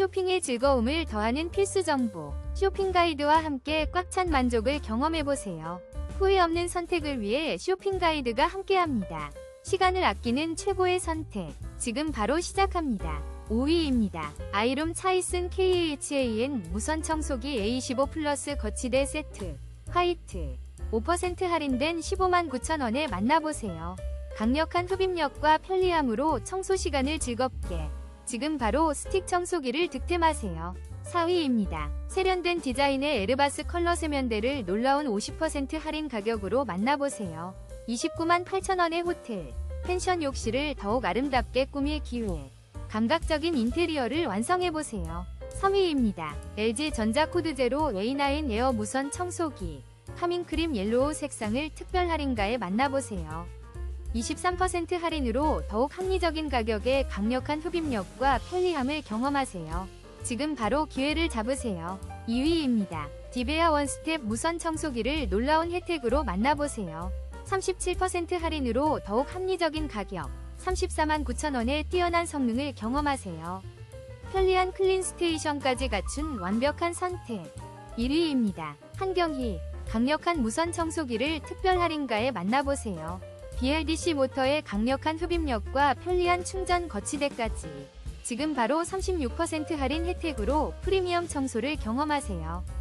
쇼핑의 즐거움을 더하는 필수 정보. 쇼핑 가이드와 함께 꽉 찬 만족을 경험해보세요. 후회 없는 선택을 위해 쇼핑 가이드가 함께합니다. 시간을 아끼는 최고의 선택. 지금 바로 시작합니다. 5위입니다. 아이룸 차이슨 KHAN 무선 청소기 A15 플러스 거치대 세트. 화이트. 5% 할인된 15만 9천원에 만나보세요. 강력한 흡입력과 편리함으로 청소 시간을 즐겁게. 지금 바로 스틱 청소기를 득템하세요. 4위입니다. 세련된 디자인의 에르바스 컬러 세면대를 놀라운 50% 할인 가격으로 만나보세요. 29만 8천원의 호텔, 펜션 욕실을 더욱 아름답게 꾸밀 기회. 감각적인 인테리어를 완성해보세요. 3위입니다. LG 전자코드 제로 A9 에어 무선 청소기. 카밍크림 옐로우 색상을 특별 할인가에 만나보세요. 23% 할인으로 더욱 합리적인 가격에 강력한 흡입력과 편리함을 경험하세요. 지금 바로 기회를 잡으세요. 2위입니다. 디베아 원스텝 무선 청소기를 놀라운 혜택으로 만나보세요. 37% 할인으로 더욱 합리적인 가격, 34만 9천원의 뛰어난 성능을 경험하세요. 편리한 클린 스테이션까지 갖춘 완벽한 선택. 1위입니다. 한경희, 강력한 무선 청소기를 특별 할인가에 만나보세요. BLDC 모터의 강력한 흡입력과 편리한 충전 거치대까지. 지금 바로 36% 할인 혜택으로 프리미엄 청소를 경험하세요.